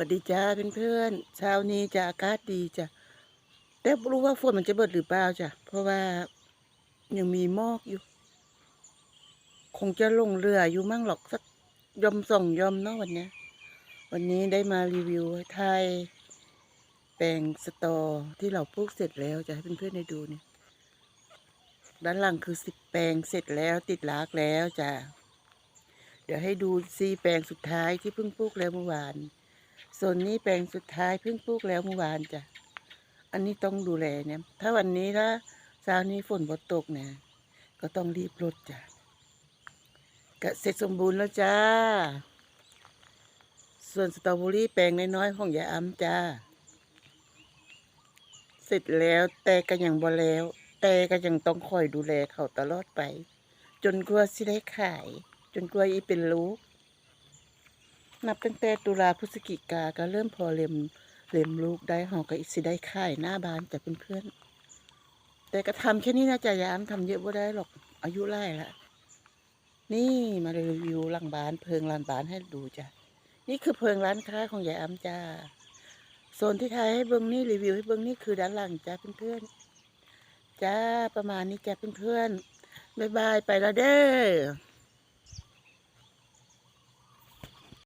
วัสดีจ้าเพื่อนๆเช้านี้จะอากาศดีจ้ะแต่รู้ว่าฝนมันจะเบิดหรือเปล่าจ้ะเพราะว่ายังมีหมอกอยู่ คงจะลงเรืออยู่มั่งหรอกสักยอมสองยอมเนาะวันนี้วันนี้ได้มารีวิวไทยแปลงสตอที่เราปลูกเสร็จแล้วจะให้เพื่อนๆได้ดูเนี่ยด้านหลังคือสิบแปลงเสร็จแล้วติดลากแล้วจ้ะเดี๋ยวให้ดูซีแปลงสุดท้ายที่เพิ่งปลูกแล้วเมื่อวาน ส่วนนี้แปลงสุดท้ายเพิ่งปลูกแล้วเมื่อวานจ้ะ อันนี้ต้องดูแลเนี่ย ถ้าวันนี้ถ้าเช้านี้ฝนบ่ตกเนี่ย ก็ต้องรีบรดจ้ะก็เสร็จสมบูรณ์แล้วจ้า ส่วนสตรอเบอรี่แปลงน้อยๆของยายอ้ำจ้า เสร็จแล้วแต่ก็ยังบ่แล้ว แต่ก็ยังต้องคอยดูแลเขาตลอดไป จนกว่าสิได้ขาย จนกว่าอีเป็นลูก นับตั้งแต่ตุลาพฤศจิกาก็เริ่มพอเล็มเล็มลูกได้หอก็อีกสิได้ขายหน้าบานแต่เพื่อนๆแต่ก็ทำแค่นี้นะจ๊ะยามทำเยอะบ่ได้หรอกอายุไล่ละนี่มารีวิวหลังบานเพิงลานบานให้ดูจ้ะนี่คือเพิงร้านค้าของยายอ้ำจ้าโซนที่ไทยให้เบิ้งนี่รีวิวให้เบิ้งนี่คือด้านหลังจ้าเพื่อนๆจ้าประมาณนี้จ้าเพื่อนๆบายบายไปแล้วเด้อ